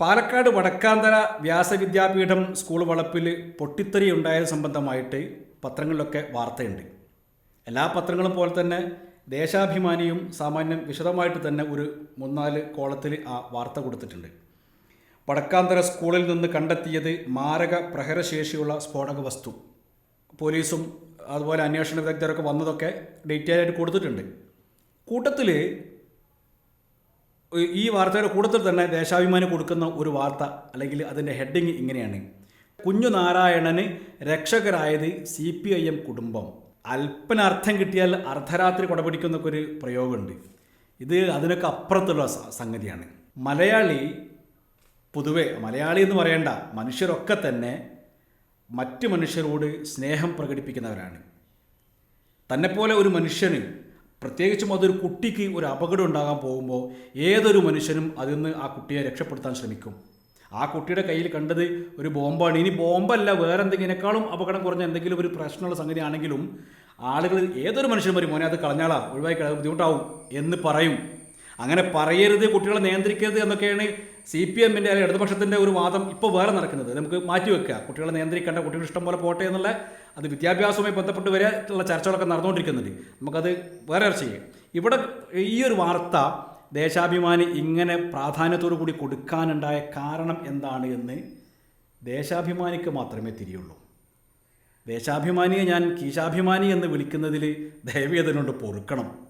Palakkad വടക്കാന്തര Vyasavidyapeetham school വളപ്പിൽ പൊട്ടിത്തെറി ഉണ്ടായത് സംബന്ധമായിട്ട് പത്രങ്ങളിലൊക്കെ വാർത്തയുണ്ട്. എല്ലാ പത്രങ്ങളും പോലെ തന്നെ ദേശാഭിമാനിയും സാമാന്യം വിശദമായിട്ട് തന്നെ ഒരു മൂന്നാൽ കോളത്തിൽ ആ വാർത്ത കൊടുത്തിട്ടുണ്ട്. വടക്കാന്തര സ്കൂളിൽ നിന്ന് കണ്ടെത്തിയത് മാരക പ്രഹരശേഷിയുള്ള സ്ഫോടക വസ്തു. പോലീസും അതുപോലെ അന്വേഷണ വിദഗ്ധരൊക്കെ വന്നതൊക്കെ ഡീറ്റെയിൽ ആയിട്ട് കൊടുത്തിട്ടുണ്ട്. കൂട്ടത്തിൽ ഈ വാർത്തയുടെ കൂട്ടത്തിൽ തന്നെ ദേശാഭിമാനി കൊടുക്കുന്ന ഒരു വാർത്ത അല്ലെങ്കിൽ അതിന്റെ ഹെഡിങ് ഇങ്ങനെയാണ്. കുഞ്ഞു നാരായണന് രക്ഷകരായത് സി പി ഐ എം കുടുംബം. അല്പനർത്ഥം കിട്ടിയാൽ അർദ്ധരാത്രി കൊടപിടിക്കുന്നൊക്കെ ഒരു പ്രയോഗമുണ്ട്. ഇത് അതിനൊക്കെ അപ്പുറത്തുള്ള സംഗതിയാണ്. മലയാളി പൊതുവെ മലയാളി എന്ന് പറയേണ്ട മനുഷ്യരൊക്കെ തന്നെ മറ്റു മനുഷ്യരോട് സ്നേഹം പ്രകടിപ്പിക്കുന്നവരാണ്. തന്നെപ്പോലെ ഒരു മനുഷ്യന് പ്രത്യേകിച്ചും അതൊരു കുട്ടിക്ക് ഒരു അപകടം ഉണ്ടാകാൻ പോകുമ്പോൾ ഏതൊരു മനുഷ്യനും അതിൽ നിന്ന് ആ കുട്ടിയെ രക്ഷപ്പെടുത്താൻ ശ്രമിക്കും. ആ കുട്ടിയുടെ കയ്യിൽ കണ്ടത് ഒരു ബോംബാണ്. ഇനി ബോംബല്ല വേറെ എന്തെങ്കിലും അപകടം കുറഞ്ഞ എന്തെങ്കിലും ഒരു പ്രശ്നമുള്ള സംഗതി ആണെങ്കിലും ആളുകൾ ഏതൊരു മനുഷ്യനും വരും മോനെ അത് കളഞ്ഞാളാ ഒഴിവാക്കി കളയാൻ ബുദ്ധിമുട്ടാവും എന്ന് പറയും. അങ്ങനെ പറയരുത് കുട്ടികളെ നിയന്ത്രിക്കരുത് എന്നൊക്കെയാണ് സി പി എമ്മിന്റെ അല്ലെങ്കിൽ ഇടതുപക്ഷത്തിന്റെ ഒരു വാദം ഇപ്പോൾ വേറെ നടക്കുന്നത്. നമുക്ക് മാറ്റിവെക്കുക കുട്ടികളെ നിയന്ത്രിക്കേണ്ട കുട്ടികൾ ഇഷ്ടം പോലെ പോട്ടെ എന്നുള്ള അത് വിദ്യാഭ്യാസവുമായി ബന്ധപ്പെട്ട് വരെ ഉള്ള ചർച്ചകളൊക്കെ നടന്നുകൊണ്ടിരിക്കുന്നുണ്ട്. നമുക്കത് വേറെ ചർച്ച ചെയ്യാം. ഇവിടെ ഈ ഒരു വാർത്ത ദേശാഭിമാനി ഇങ്ങനെ പ്രാധാന്യത്തോടു കൂടി കൊടുക്കാനുണ്ടായ കാരണം എന്താണ് എന്ന് ദേശാഭിമാനിക്ക് മാത്രമേ തിരിയുള്ളൂ. ദേശാഭിമാനിയെ ഞാൻ കീശാഭിമാനി എന്ന് വിളിക്കുന്നതിൽ ദൈവീയതനോട് പൊറുക്കണം.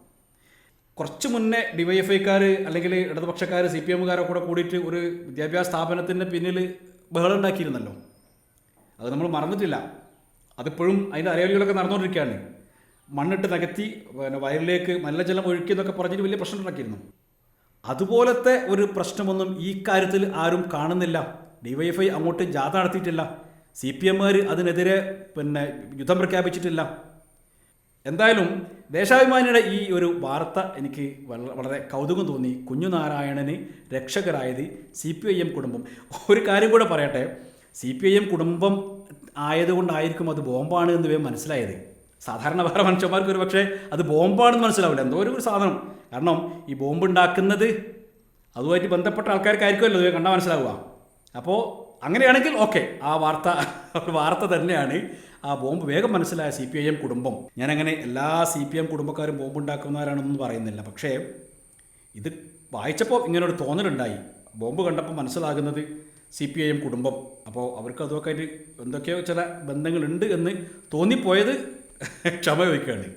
കുറച്ച് മുന്നേ ഡിവൈഎഫ്ഐക്കാർ അല്ലെങ്കിൽ ഇടതുപക്ഷക്കാർ സി പി എമ്മുകാരൊക്കെ കൂടെ കൂടിയിട്ട് ഒരു വിദ്യാഭ്യാസ സ്ഥാപനത്തിന്റെ പിന്നിൽ ബഹളം ഉണ്ടാക്കിയിരുന്നല്ലോ. അത് നമ്മൾ മറന്നിട്ടില്ല. അതിപ്പോഴും അതിന്റെ അരയലികളൊക്കെ നടന്നുകൊണ്ടിരിക്കുകയാണ്. മണ്ണിട്ട് നികത്തി പിന്നെ വയലിലേക്ക് മലിനജലം ഒഴുക്കി എന്നൊക്കെ പറഞ്ഞിട്ട് വലിയ പ്രശ്നം ഉണ്ടാക്കിയിരുന്നു. അതുപോലത്തെ ഒരു പ്രശ്നമൊന്നും ഈ കാര്യത്തിൽ ആരും കാണുന്നില്ല. ഡിവൈഎഫ്ഐ അങ്ങോട്ട് ജാഥ നടത്തിയിട്ടില്ല. സി പി എമ്മുകാർ അതിനെതിരെ പിന്നെ യുദ്ധം പ്രഖ്യാപിച്ചിട്ടില്ല. എന്തായാലും ദേശാഭിമാനിയുടെ ഈ ഒരു വാർത്ത എനിക്ക് വള- വളരെ കൗതുകം തോന്നി. കുഞ്ഞുനാരായണന് രക്ഷകരായത് സി പി ഐ എം കുടുംബം. ഒരു കാര്യം കൂടെ പറയട്ടെ. സി പി ഐ എം കുടുംബം ആയതുകൊണ്ടായിരിക്കും അത് ബോംബാണ് എന്ന് വേഗം മനസ്സിലായത്. സാധാരണ വേറെ മനുഷ്യന്മാർക്ക് ഒരു പക്ഷേ അത് ബോംബാണെന്ന് മനസ്സിലാവില്ല. എന്തോ ഒരു സാധനം. കാരണം ഈ ബോംബ് ഉണ്ടാക്കുന്നത് അതുമായിട്ട് ബന്ധപ്പെട്ട ആൾക്കാർക്കായിരിക്കുമല്ലോ അത് കണ്ടാൽ മനസ്സിലാവുക. അപ്പോൾ അങ്ങനെയാണെങ്കിൽ ഓക്കെ ആ വാർത്ത വാർത്ത തന്നെയാണ്. ആ ബോംബ് വേഗം മനസ്സിലായ സി പി ഐ എം കുടുംബം. ഞാനങ്ങനെ എല്ലാ സി പി എം കുടുംബക്കാരും ബോംബ് ഉണ്ടാക്കുന്നവരാണെന്നൊന്നും പറയുന്നില്ല. പക്ഷേ ഇത് വായിച്ചപ്പോൾ ഇങ്ങനൊരു തോന്നലുണ്ടായി. ബോംബ് കണ്ടപ്പോൾ മനസ്സിലാകുന്നത് സി പി ഐ എം കുടുംബം. അപ്പോൾ അവർക്ക് അതൊക്കെ എന്തൊക്കെയോ ചില ബന്ധങ്ങളുണ്ട് എന്ന് തോന്നിപ്പോയത് ക്ഷമ ചോദിക്കുകയാണ്.